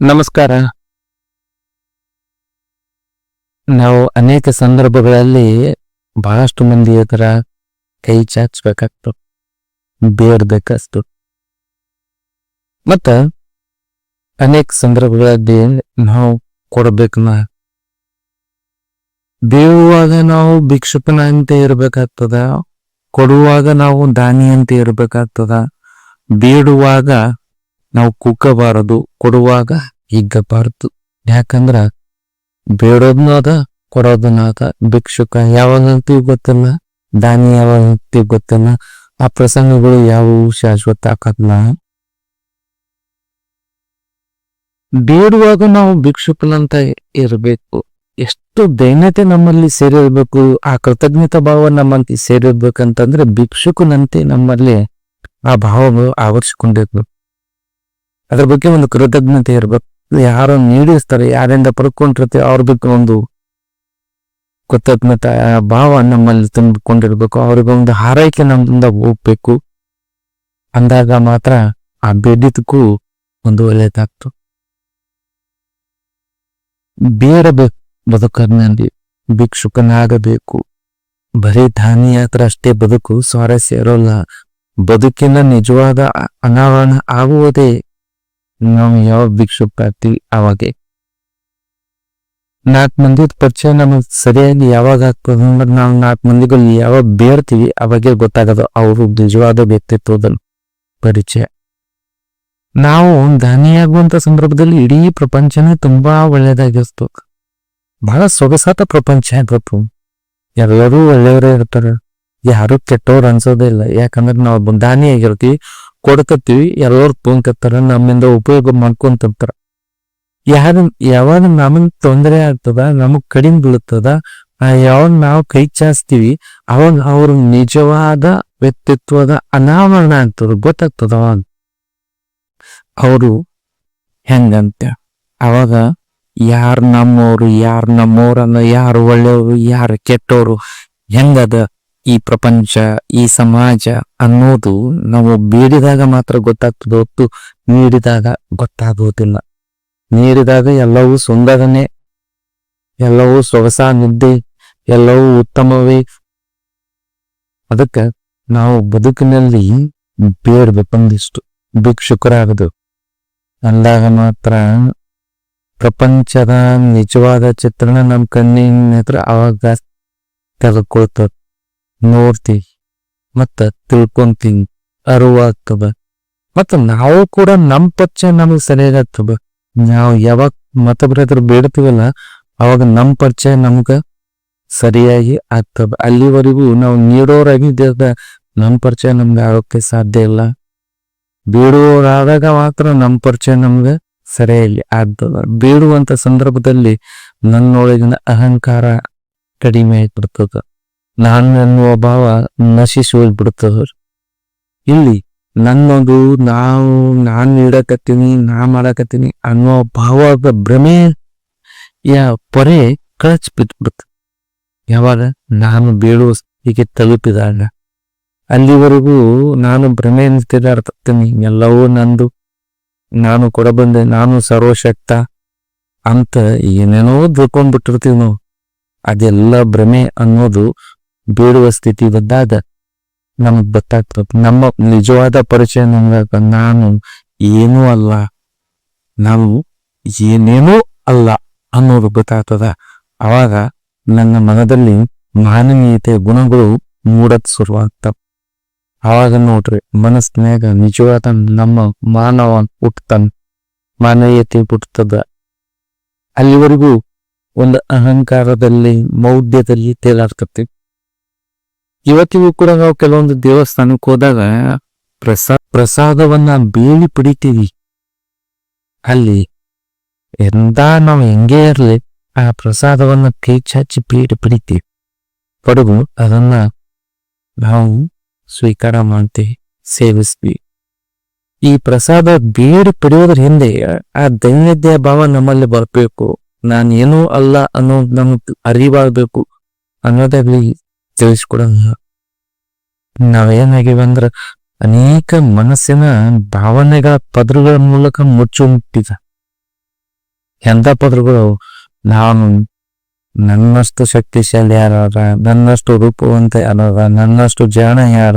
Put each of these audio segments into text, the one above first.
ನಮಸ್ಕಾರ. ನಾವು ಅನೇಕ ಸಂದರ್ಭಗಳಲ್ಲಿ ಬಹಳಷ್ಟು ಮಂದಿ ಹತ್ರ ಕೈ ಚಾಚಬೇಕಾಗ್ತು. ಬೇಡ್ಬೇಕಷ್ಟು ಮತ್ತ ಅನೇಕ ಸಂದರ್ಭಗಳಲ್ಲಿ ನಾವು ಕೊಡ್ಬೇಕನ್ನ. ಬೇಡುವಾಗ ನಾವು ಭಿಕ್ಷುಕನ ಅಂತ ಇರಬೇಕಾಗ್ತದ, ಕೊಡುವಾಗ ನಾವು ದಾನಿ ಅಂತ ಇರಬೇಕಾಗ್ತದ, ಬೇಡುವಾಗ ನಾವು ಕುಕ್ಕಬಾರದು ಕೊಡುವಾಗ ಹಿಗ್ಗಬಾರದು ಯಾಕಂದ್ರ ಬೇಡೋದ್ನಾದ ಕೊಡೋದನ್ನಾದ ಭಿಕ್ಷುಕ ಯಾವಾಗಂತೀವಿ ಗೊತ್ತಿಲ್ಲ, ದಾನಿ ಯಾವಾಗಂತೀವಿ ಗೊತ್ತಿಲ್ಲ, ಆ ಪ್ರಸಂಗಗಳು ಯಾವುವು ಶಾಶ್ವತ ಆಕತ್ಲ. ಬೇಡುವಾಗ ನಾವು ಭಿಕ್ಷುಕನಂತ ಇರಬೇಕು. ಎಷ್ಟು ದೈನ್ಯತೆ ನಮ್ಮಲ್ಲಿ ಸೇರಿರ್ಬೇಕು, ಆ ಕೃತಜ್ಞತಾ ಭಾವ ನಮ್ಮಂತ ಸೇರಿರ್ಬೇಕಂತಂದ್ರೆ ಭಿಕ್ಷುಕನಂತೆ ನಮ್ಮಲ್ಲಿ ಆ ಭಾವ ಆವರಿಸಿಕೊಂಡಿರ್ಬೇಕು. ಅದ್ರ ಬಗ್ಗೆ ಒಂದು ಕೃತಜ್ಞತೆ ಇರಬೇಕು. ಯಾರು ನೀಡಿಸ್ತಾರೆ ಯಾರಿಂದ ಪಡ್ಕೊಂಡಿರ್ತೀವಿ ಅವ್ರ ಬಗ್ಗೆ ಒಂದು ಕೃತಜ್ಞತೆ ಭಾವ ನಮ್ಮಲ್ಲಿ ತುಂಬಿಕೊಂಡಿರ್ಬೇಕು. ಅವ್ರಿಗೆ ಒಂದು ಹಾರೈಕೆ ನಮ್ಮಿಂದ ಹೋಗ್ಬೇಕು. ಅಂದಾಗ ಮಾತ್ರ ಆ ಬೇಡಿದಕ್ಕೂ ಒಂದು ಒಳ್ಳೇದಾಗ್ತು. ಬೇಡಬೇಕು ಬದುಕನಲ್ಲಿ ಭಿಕ್ಷುಕನಾಗಬೇಕು. ಬರೀ ಧಾನ್ಯ ಹತ್ರ ಅಷ್ಟೇ ಬದುಕು, ಸ್ವಾರಸ್ಯ ಇರೋಲ್ಲ. ಬದುಕಿನ ನಿಜವಾದ ಅನಾವರಣ ಆಗುವುದೇ ನಾವು ಯಾವ ಭಿಕ್ಷುಕ ಆಗ್ತೀವಿ ಅವಾಗೆ ನಾಲ್ಕು ಮಂದಿ ಪರಿಚಯ ನಮಗ್ ಸರಿಯಾಗಿ ಯಾವಾಗ ಆಗ್ತದೆ ಅಂದ್ರೆ ನಾವು ನಾಲ್ಕು ಮಂದಿಗಳು ಯಾವಾಗ ಬೇರ್ತೀವಿ ಅವಾಗೆ ಗೊತ್ತಾಗೋದು ಅವರು ನಿಜವಾದ ವ್ಯಕ್ತಿತ್ವದ ಪರಿಚಯ ನಾವು ದಾನಿಯಾಗುವಂತ ಸಂದರ್ಭದಲ್ಲಿ ಇಡೀ ಪ್ರಪಂಚನೇ ತುಂಬಾ ಒಳ್ಳೇದಾಗಿರ್ತು ಬಹಳ ಸೊಗಸಾದ ಪ್ರಪಂಚ ಇವತ್ತು ಎಲ್ಲರೂ ಒಳ್ಳೆಯವರೇ ಇರ್ತಾರೆ ಯಾರು ಕೆಟ್ಟವ್ರು ಅನ್ಸೋದೇ ಇಲ್ಲ ಯಾಕಂದ್ರೆ ನಾವು ದಾನಿ ಆಗಿರ್ತೀವಿ ಕೊಡ್ಕತ್ತೀವಿ, ಎಲ್ಲರೂ ತೊಂಕತ್ತಾರ ನಮ್ಮಿಂದ ಉಪಯೋಗ ಮಾಡ್ಕೊಂತಾರ ಯಾರ, ಯಾವಾಗ ನಮಗ್ ತೊಂದರೆ ಆಗ್ತದ, ನಮಗ್ ಕಡಿಮೆ ಬೀಳ್ತದ ಯಾವಾಗ ನಾವು ಕೈ ಚಾಸ್ತೀವಿ ಅವಾಗ ಅವ್ರ ನಿಜವಾದ ವ್ಯಕ್ತಿತ್ವದ ಅನಾವರಣ ಆಗ್ತದ, ಗೊತ್ತಾಗ್ತದ ಅವಾಗ. ಅವರು ಹೆಂಗಂತ, ಅವಾಗ ಯಾರ್ ನಮ್ಮವ್ರು ಯಾರ್ ನಮ್ಮವ್ರನ್ನ ಯಾರು ಒಳ್ಳೆಯವರು, ಯಾರು ಕೆಟ್ಟವರು ಹೆಂಗದ ಈ ಪ್ರಪಂಚ, ಈ ಸಮಾಜ ಅನ್ನೋದು ನಾವು ಬೇಡಿದಾಗ ಮಾತ್ರ ಗೊತ್ತಾಗ್ತದೆ ಹೊತ್ತು ನೀಡಿದಾಗ ಗೊತ್ತಾಗುವುದಿಲ್ಲ ನೀಡಿದಾಗ ಎಲ್ಲವೂ ಸುಂದರನೇ ಎಲ್ಲವೂ ಸೊಗಸ ನಿದ್ದೆ, ಎಲ್ಲವೂ ಉತ್ತಮವೇ. ಅದಕ್ಕೆ ನಾವು ಬದುಕಿನಲ್ಲಿ ಬೇಡ್ಬೇಕಂದಿಷ್ಟು, ಭಿಕ್ಷುಕರಾಗದು. ಅಂದಾಗ ಮಾತ್ರ ಪ್ರಪಂಚದ ನಿಜವಾದ ಚಿತ್ರಣ ನಮ್ಮ ಕಣ್ಣಿನ ಹತ್ರ ಅವಾಗ ತೆಗೆದುಕೊಳ್ತದ. ನೋಡ್ತೀವಿ ಮತ್ತ ತಿಳ್ಕೊಂತೀವಿ ಅರಿವಾಗ್ತದ ಮತ್ತ ನಾವು ಕೂಡ ನಮ್ ಪರಿಚಯ ನಮಗ್ ಸರಿಯಾಗತ್ತದ ನಾವು ಯಾವಾಗ ಮತ್ತೊಬ್ಬರ ಹತ್ರ ಬೇಡ್ತೀವಲ್ಲ, ಅವಾಗ ನಮ್ ಪರಿಚಯ ನಮ್ಗ ಸರಿಯಾಗಿ ಆಗ್ತದ. ಅಲ್ಲಿವರೆಗೂ ನಾವು ನೀಡೋರಾಗಿದ್ದ ನಮ್ ಪರಿಚಯ ನಮ್ಗೆ ಆಗೋಕೆ ಸಾಧ್ಯ ಇಲ್ಲ. ಬೇಡುವವರಾದಾಗ ಮಾತ್ರ ನಮ್ ಪರಿಚಯ ನಮ್ಗೆ ಸರಿಯಾಗಿ ಆಗ್ತದ. ಬೇಡುವಂತ ಸಂದರ್ಭದಲ್ಲಿ ನನ್ನೊಳಗಿನ ಅಹಂಕಾರ ಕಡಿಮೆ ಆಗ್ಬಿಡ್ತದ ನಾನು ಅನ್ನುವ ಭಾವ ನಶಿಸಿ ಹೋಗ್ಬಿಡ್ತದ ಇಲ್ಲಿ ನನ್ನದು ನಾವು ನಾನು ನೀಡಕತ್ತೀನಿ, ನಾ ಮಾಡಕತ್ತೀನಿ ಅನ್ನೋ ಭಾವದ ಭ್ರಮೆ ಯಾ ಪೊರೆ ಕಳಚ್ ಬಿದ್ಬಿಡುತ್ತೆ. ಯಾವಾಗ? ನಾನು ಬೀಳುವ ಹೀಗೆ ತಲುಪಿದಾಗ. ಅಲ್ಲಿವರೆಗೂ ನಾನು ಭ್ರಮೆ ತಿರುಗಾಡ್ತೀನಿ ಎಲ್ಲವೂ ನಂದು. ನಾನು ಕೊಡಬಂದೆ, ನಾನು ಸರ್ವಶಕ್ತ ಅಂತ ಏನೇನೋ ತಿಳ್ಕೊಂಡ್ಬಿಟ್ಟಿರ್ತೀವಿ ನಾವು. ಅದೆಲ್ಲ ಭ್ರಮೆ ಅನ್ನೋದು ಬೇಡುವ ಸ್ಥಿತಿ ಬಂದಾಗ ನಮಗ್ ಗೊತ್ತಾಗ್ತದೆ. ನಮ್ಮ ನಿಜವಾದ ಪರಿಚಯ ನಮ್ಗಾಗ ನಾನು ಏನೂ ಅಲ್ಲ. ನಾವು ಏನೇನೂ ಅಲ್ಲ ಅನ್ನೋದು ಗೊತ್ತಾಗ್ತದ. ಅವಾಗ ನನ್ನ ಮನದಲ್ಲಿ ಮಾನವೀಯತೆ ಗುಣಗಳು ಮೂಡತ್ ಶುರುವಾಗ್ತವೆ ಅವಾಗ ನೋಡ್ರಿ ಮನಸ್ಸಿನಾಗ ನಿಜವಾದ ನಮ್ಮ ಮಾನವ ಹುಟ್ಟತಾನ ಮಾನವೀಯತೆ ಹುಟ್ಟತದ ಅಲ್ಲಿವರೆಗೂ ಒಂದು ಅಹಂಕಾರದಲ್ಲಿ, ಮೌಢ್ಯದಲ್ಲಿ ತೇಲಾಡ್ತತಿ. ಇವತ್ತಿಗೂ ಕೂಡ ನಾವು ಕೆಲವೊಂದು ದೇವಸ್ಥಾನಕ್ಕೆ ಹೋದಾಗ ಪ್ರಸಾ, ಪ್ರಸಾದವನ್ನ ಬೇಳಿ ಪಡಿತೀವಿ. ಅಲ್ಲಿ ಎಂದ ನಾವು ಹೆಂಗೆ ಇರಲಿ, ಆ ಪ್ರಸಾದವನ್ನ ಕೈ ಚಾಚಿ ಬೇಡಿ ಪಡಿತೀವಿ. ಪಡೆದು ಅದನ್ನ ನಾವು ಸ್ವೀಕಾರ ಮಾಡ್ತೀವಿ, ಸೇವಿಸ್ತೀವಿ. ಈ ಪ್ರಸಾದ ಬೇಡಿ ಪಡೆಯೋದ್ರ ಹಿಂದೆ ಆ ದೈನ್ಯದ್ಯ ಭಾವ ನಮ್ಮಲ್ಲಿ ಬರಬೇಕು. ನಾನೇನೂ ಅಲ್ಲ ಅನ್ನೋ ನಮ್ಗೆ ಅರಿವಾಗಬೇಕು ಅನ್ನೋದಾಗ್ಲಿ ತಿಳಿಸ್ಕೊಡೋಣ ನಾವೇನಾಗಿವೆ ಅಂದ್ರ ಅನೇಕ ಮನಸ್ಸಿನ ಭಾವನೆಗಳ ಪದರುಗಳ ಮೂಲಕ ಮುಚ್ಚುಂಟಿದ. ಎಂತ ಪದರುಗಳು? ನಾನು ನನ್ನಷ್ಟು ಶಕ್ತಿಶಾಲಿ ಯಾರ ನನ್ನಷ್ಟು ರೂಪವಂತ ಯಾರ ನನ್ನಷ್ಟು ಜಾಣ ಯಾರ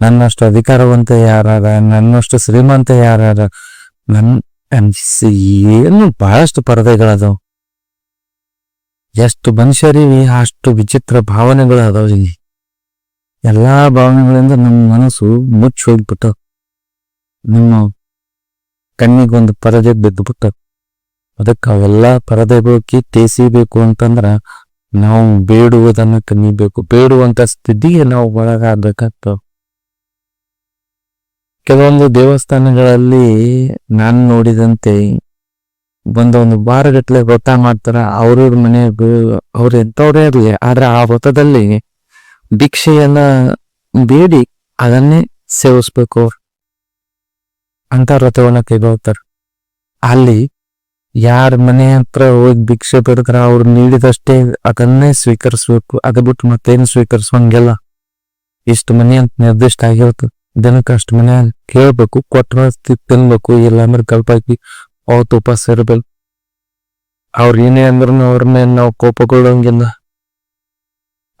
ನನ್ನಷ್ಟು ಅಧಿಕಾರವಂತ ಯಾರ ನನ್ನಷ್ಟು ಶ್ರೀಮಂತ ಯಾರ ನನ್ ಅನ್ಸಿ ಏನು ಬಹಳಷ್ಟು ಪರದೆಗಳದಾವ್. ಎಷ್ಟು ಮನುಷ್ಯರಿವಿ, ಅಷ್ಟು ವಿಚಿತ್ರ ಭಾವನೆಗಳು ಅದಾವ ಇಲ್ಲಿ. ಎಲ್ಲಾ ಭಾವನೆಗಳಿಂದ ನಮ್ಮ ಮನಸ್ಸು ಮುಚ್ಚಿ ಹೋಗ್ಬಿಟ್ಟು ನಿಮ್ಮ ಕಣ್ಣಿಗೊಂದು ಪರದೆ ಬಿದ್ದು ಅದಕ್ಕೆ ಅವೆಲ್ಲ ಪರದೆಗಳು ತೇಸಿಬೇಕು ಅಂತಂದ್ರೆ ನಾವು ಬೇಡುವುದನ್ನ ಕನ್ನಿಬೇಕು ಬೇಡುವಂತ ಸ್ಥಿತಿಗೆ ನಾವು ಒಳಗಾಗಬೇಕಾಗ್ತವೆ. ಕೆಲವೊಂದು ದೇವಸ್ಥಾನಗಳಲ್ಲಿ ನಾನು ನೋಡಿದಂತೆ ಒಂದೊಂದು ವಾರಗಟ್ಲೆ ವ್ರತ ಮಾಡ್ತಾರ. ಅವ್ರವ್ರ ಮನೆ ಅವ್ರ ಎಂತವ್ರೇ ಇರ್ಲಿ, ಆದ್ರೆ ಆ ವ್ರತದಲ್ಲಿ ಭಿಕ್ಷೆಯನ್ನ ಬೇಡಿ, ಅದನ್ನೇ ಸೇವಿಸ್ಬೇಕು ಅವ್ರು. ಅಂತ ವ್ರತವನ್ನ ಕೈಗೊಳ್ತಾರ. ಅಲ್ಲಿ ಯಾರ ಮನೆ ಹತ್ರ ಹೋಗಿ ಭಿಕ್ಷೆ ಬರ್ತಾರ ಅವ್ರು ನೀಡಿದಷ್ಟೇ ಅದನ್ನೇ ಸ್ವೀಕರಿಸ್ಬೇಕು. ಅದ ಬಿಟ್ಟು ಮತ್ತೇನು ಸ್ವೀಕರಿಸುವಂಗಿಲ್ಲ. ಇಷ್ಟು ಮನೆ ಅಂತ ನಿರ್ದಿಷ್ಟ ಆಗಿರುತ್ತೆ ದಿನಕ್ಕೆ ಅಷ್ಟು ಮನೆ ಕೇಳ್ಬೇಕು, ಕೊಟ್ರ ತಿ- ತಿನ್ಬೇಕು ಇಲ್ಲ ಅಂದ್ರೆ ಕಲ್ಪಾಕಿ ಅವತ್ತು ಉಪವಾಸ ಇರ್ಬೇಕು ಅವ್ರ ಏನೇ ಅಂದ್ರೂ ಅವ್ರ ಮೇಲೆ ನಾವು ಕೋಪಗೊಳ್ಳಂಗಿಲ್ಲ.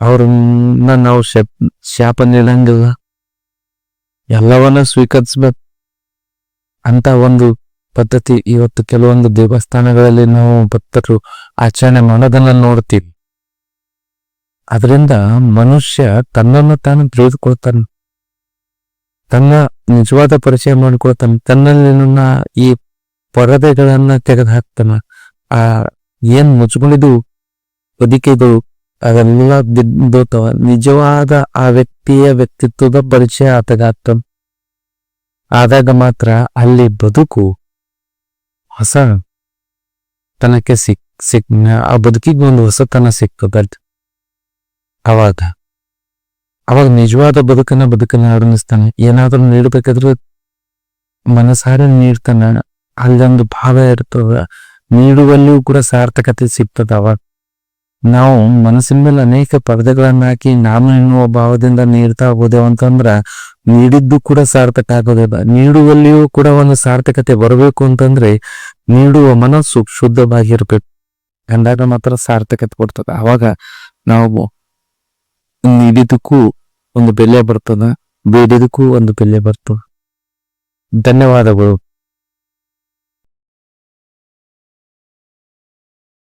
ಅವ್ರನ್ನ ನಾವು ಶಪ್, ಶಾಪ ನೀಡಂಗಿಲ್ಲ ಎಲ್ಲವನ್ನ ಸ್ವೀಕರಿಸ್ಬೇಕು. ಅಂತ ಒಂದು ಪದ್ಧತಿ ಇವತ್ತು ಕೆಲವೊಂದು ದೇವಸ್ಥಾನಗಳಲ್ಲಿ ನಾವು ಭಕ್ತರು ಆಚರಣೆ ಮಾಡೋದನ್ನ ನೋಡ್ತೀವಿ. ಅದರಿಂದ ಮನುಷ್ಯ ತನ್ನನ್ನು ತಾನು ತಿಳಿದುಕೊಳ್ತಾನೆ. ತನ್ನ ನಿಜವಾದ ಪರಿಚಯ ಮಾಡಿಕೊಳ್ತಾನೆ. ತನ್ನಲ್ಲಿ ಈ ಪರದೆಗಳನ್ನ ತೆಗೆದು ಹಾಕ್ತಾನ ಆ ಏನ್ ಮುಚ್ಕೊಂಡಿದ್ದು ಬದುಕಿದು ಅದೆಲ್ಲ ಬಿದ್ದೋತವ ನಿಜವಾದ ಆ ವ್ಯಕ್ತಿಯ ವ್ಯಕ್ತಿತ್ವದ ಪರಿಚಯ ಆತಗಾತ ಆದಾಗ ಮಾತ್ರ ಅಲ್ಲಿ ಬದುಕು ಹೊಸ ತನಕ್ಕೆ ಸಿಕ್ ಸಿಕ್, ಆ ಬದುಕಿಗೆ ಒಂದು ಹೊಸತನ ಸಿಕ್ಕದ ಅವಾಗ. ಅವಾಗ ನಿಜವಾದ ಬದುಕನ್ನ ಬದುಕನ್ನ ಅರುಣಿಸ್ತಾನೆ ಏನಾದ್ರೂ ನೀಡಬೇಕಾದ್ರೆ ಮನಸಾರೆ ನೀಡ್ತಾನ. ಅಲ್ಲೊಂದು ಭಾವ ಇರ್ತದ. ನೀಡುವಲ್ಲಿಯೂ ಕೂಡ ಸಾರ್ಥಕತೆ ಸಿಗ್ತದ ಅವಾಗ ನಾವು ಮನಸ್ಸಿನ ಮೇಲೆ ಅನೇಕ ಪರದೆಗಳನ್ನ ಹಾಕಿ ನಾನು ಎನ್ನುವ ಭಾವದಿಂದ ನೀಡ್ತಾ ಹೋದೆವು ಅಂತಂದ್ರ ನೀಡಿದ್ದು ಕೂಡ ಸಾರ್ಥಕ ಆಗೋದಿಲ್ಲ ನೀಡುವಲ್ಲಿಯೂ ಕೂಡ ಒಂದು ಸಾರ್ಥಕತೆ ಬರಬೇಕು ಅಂತಂದ್ರೆ ನೀಡುವ ಮನಸ್ಸು ಶುದ್ಧವಾಗಿರ್ಬೇಕು. ಅಂದಾಗ ಮಾತ್ರ ಸಾರ್ಥಕತೆ ಕೊಡ್ತದ. ಅವಾಗ ನಾವು ನೀಡಿದಕ್ಕೂ ಒಂದು ಬೆಲೆ ಬರ್ತದ ಬೇಡಿದಕ್ಕೂ ಒಂದು ಬೆಲೆ ಬರ್ತದ. ಧನ್ಯವಾದಗಳು.